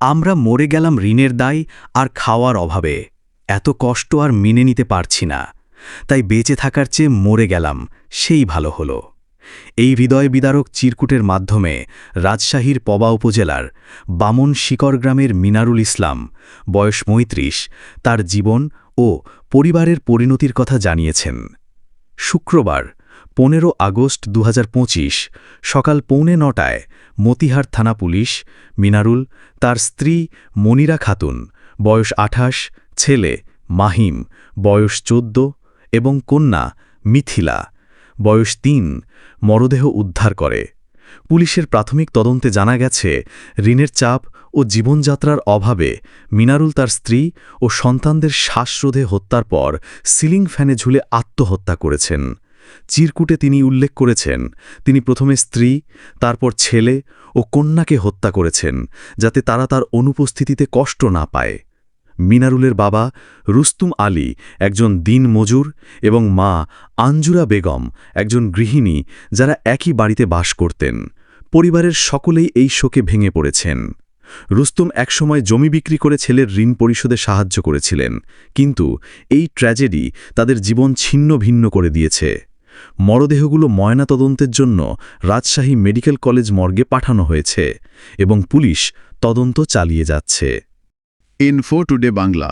আমরা মরে গেলাম ঋণের দায় আর খাওয়ার অভাবে। এত কষ্ট আর মেনে নিতে পারছি না। তাই বেঁচে থাকার চেয়ে মরে গেলাম, সেই ভালো হলো। এই হৃদয় বিদারক চিরকুটের মাধ্যমে রাজশাহীর পবা উপজেলার বামন শিকর গ্রামের মিনারুল ইসলাম, বয়স মৈত্রিশ তার জীবন ও পরিবারের পরিণতির কথা জানিয়েছেন। শুক্রবার পনেরো আগস্ট দু হাজার পঁচিশ, সকাল পৌনে নটায় মতিহার থানা পুলিশ, মিনারুল, তার স্ত্রী মনিরা খাতুন, বয়স আঠাশ, ছেলে মাহিম, বয়স চোদ্দ এবং কন্যা মিথিলা, বয়স তিন, মরদেহ উদ্ধার করে। পুলিশের প্রাথমিক তদন্তে জানা গেছে, ঋণের চাপ ও জীবনযাত্রার অভাবে মিনারুল তার স্ত্রী ও সন্তানদের শ্বাসরোধে হত্যার পর সিলিং ফ্যানে ঝুলে আত্মহত্যা করেছেন। চিরকুটে তিনি উল্লেখ করেছেন, তিনি প্রথমে স্ত্রী, তারপর ছেলে ও কন্যাকে হত্যা করেছেন, যাতে তারা তার অনুপস্থিতিতে কষ্ট না পায়। মিনারুলের বাবা রুস্তুম আলী একজন দিন মজুর এবং মা আঞ্জুরা বেগম একজন গৃহিণী যারা একই বাড়িতে বাস করতেন। পরিবারের সকলেই এই শোকে ভেঙে পড়েছেন। রুস্তুম একসময় জমি বিক্রি করে ছেলের ঋণ পরিশোধে সাহায্য করেছিলেন, কিন্তু এই ট্র্যাজেডি তাদের জীবন ছিন্ন ভিন্ন করে দিয়েছে। মরদেহগুলো ময়নাতদন্তের জন্য রাজশাহী মেডিকেল কলেজ মর্গে পাঠানো হয়েছে এবং পুলিশ তদন্ত চালিয়ে যাচ্ছে। Info today Bangla